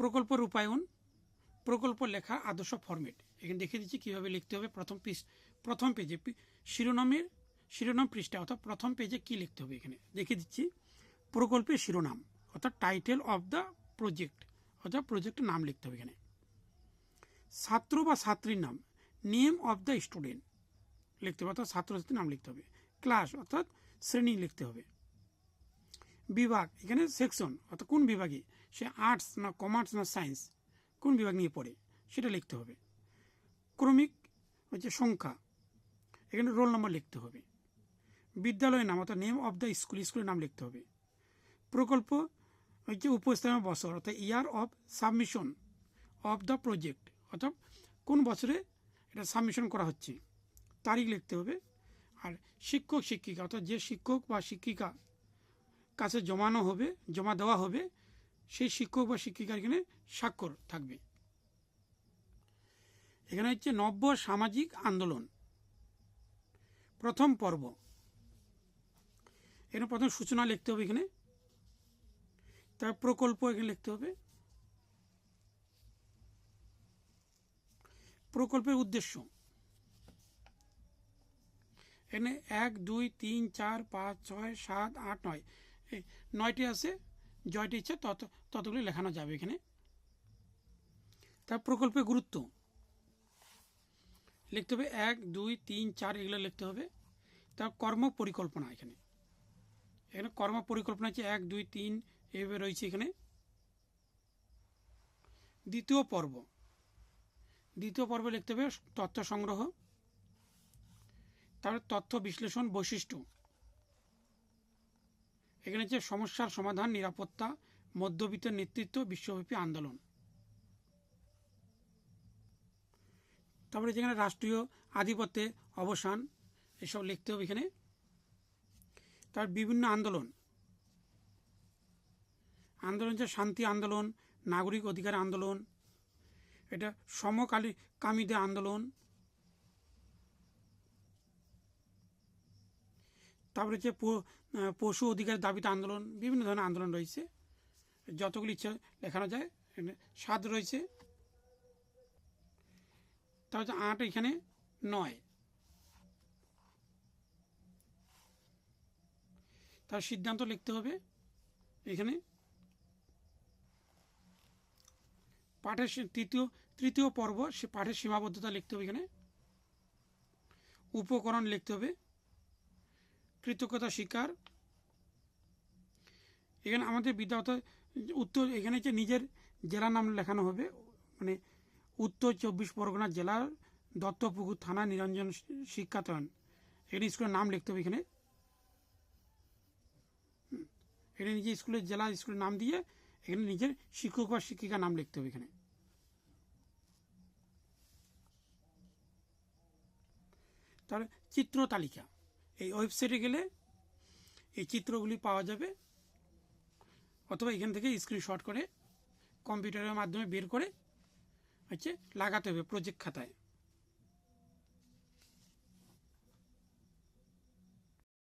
প্রকল্প রূপায়ণ, প্রকল্প লেখা আদর্শ ফরম্যাট এখানে দেখে দিচ্ছি কীভাবে লিখতে হবে। প্রথম পিস প্রথম পেজে শিরোনামের, শিরোনাম পৃষ্ঠা, অর্থাৎ প্রথম পেজে কি লিখতে হবে এখানে? দেখে দিচ্ছি। প্রকল্পের শিরোনাম, অর্থাৎ টাইটেল অফ দ্য প্রজেক্ট অর্থাৎ প্রজেক্টের নাম লিখতে হবে এখানে। ছাত্র বা ছাত্রীর নাম নেম অফ দ্য স্টুডেন্ট লিখতে হবে, অর্থাৎ ছাত্র ছাত্রছাত্রীর নাম লিখতে হবে। ক্লাস অর্থাৎ শ্রেণি লিখতে হবে। বিভাগ, এখানে সেকশন অর্থাৎ কোন বিভাগে সে আর্টস না কমার্স না সায়েন্স কোন বিভাগ নিয়ে পড়ে? সেটা লিখতে হবে। ক্রমিক হচ্ছে সংখ্যা, এখানে রোল নম্বর লিখতে হবে। বিদ্যালয়ের নাম, অর্থাৎ নেম অফ দ্য স্কুল স্কুলের নাম লিখতে হবে। প্রকল্প হচ্ছে উপস্থাপনা বছর, অর্থাৎ year of submission of the project অর্থাৎ কোন বছরে এটা সাবমিশন করা হচ্ছে। তারিখ লিখতে হবে। আর শিক্ষক, শিক্ষিকা, অর্থাৎ যে শিক্ষক বা শিক্ষিকা কাছে জমানো হবে, জমা দেওয়া হবে, সেই শিক্ষক বা শিক্ষিকার এখানে স্বাক্ষর থাকবে। এখানে হচ্ছে নব্য সামাজিক আন্দোলন। প্রথম পর্ব। এখানে প্রথম সূচনা লিখতে হবে এখানে। তার প্রকল্প এখানে লিখতে হবে। প্রকল্পের উদ্দেশ্য। এখানে এক, দুই, তিন, চার, পাঁচ, ছয়, সাত, আট, নয়। নয়টি আছে, জয়টি ইচ্ছে, তত, ততগুলি লেখানো যাবে এখানে। তার প্রকল্পের গুরুত্ব। লিখতে হবে এক, দুই, তিন, চার, এগুলো লিখতে হবে। তার কর্ম পরিকল্পনা এখানে। এখানে কর্ম পরিকল্পনা হচ্ছে এক, দুই, তিন এইভাবে রয়েছে এখানে। দ্বিতীয় পর্ব। দ্বিতীয় পর্বে লিখতে হবে তথ্য সংগ্রহ। তারপরে তথ্য বিশ্লেষণ বৈশিষ্ট্য। এখানে হচ্ছে সমস্যার সমাধান, নিরাপত্তা, মধ্যবিত্ত নেতৃত্ব, বিশ্বব্যাপী আন্দোলন। তারপরে যেখানে রাষ্ট্রীয় আধিপত্যে অবসান, এসব লিখতে হবে এখানে। তার বিভিন্ন আন্দোলন। আন্দোলন হচ্ছে শান্তি আন্দোলন, নাগরিক অধিকার আন্দোলন, এটা সমকালী কামীদের আন্দোলন তারপরে হচ্ছে পশু অধিকার দাবিতে আন্দোলন, বিভিন্ন ধরনের আন্দোলন রয়েছে। যতগুলি ইচ্ছা লেখানো যায়, এখানে সাত রয়েছে। তার হচ্ছে আট এখানে নয়। তার সিদ্ধান্ত লিখতে হবে এখানে। পাঠের তৃতীয় তৃতীয় পর্ব, সে পাঠের সীমাবদ্ধতা লিখতে হবে এখানে। উপকরণ লিখতে হবে। কৃতজ্ঞতা স্বীকার এখানে আমাদের বিদ্যার্থ উত্তর, এখানে যে নিজের জেলার নাম লেখানো হবে মানে উত্তর চব্বিশ পরগনা জেলার দত্তপুকুর থানা নিরঞ্জন শিক্ষাতয়ন এখানে স্কুলের নাম লিখতে হবে এখানে। এখানে নিজের স্কুলের জেলা স্কুলের নাম দিয়ে এখানে নিজের শিক্ষক বা শিক্ষিকার নাম লিখতে হবে এখানে। তার চিত্র তালিকা। এই ওয়েবসাইটে গেলে এই চিত্রগুলি পাওয়া যাবে। অথবা এখান থেকে স্ক্রিনশট করে কম্পিউটারের মাধ্যমে বের করে হচ্ছে লাগাতে হবে প্রজেক্ট খাতায়।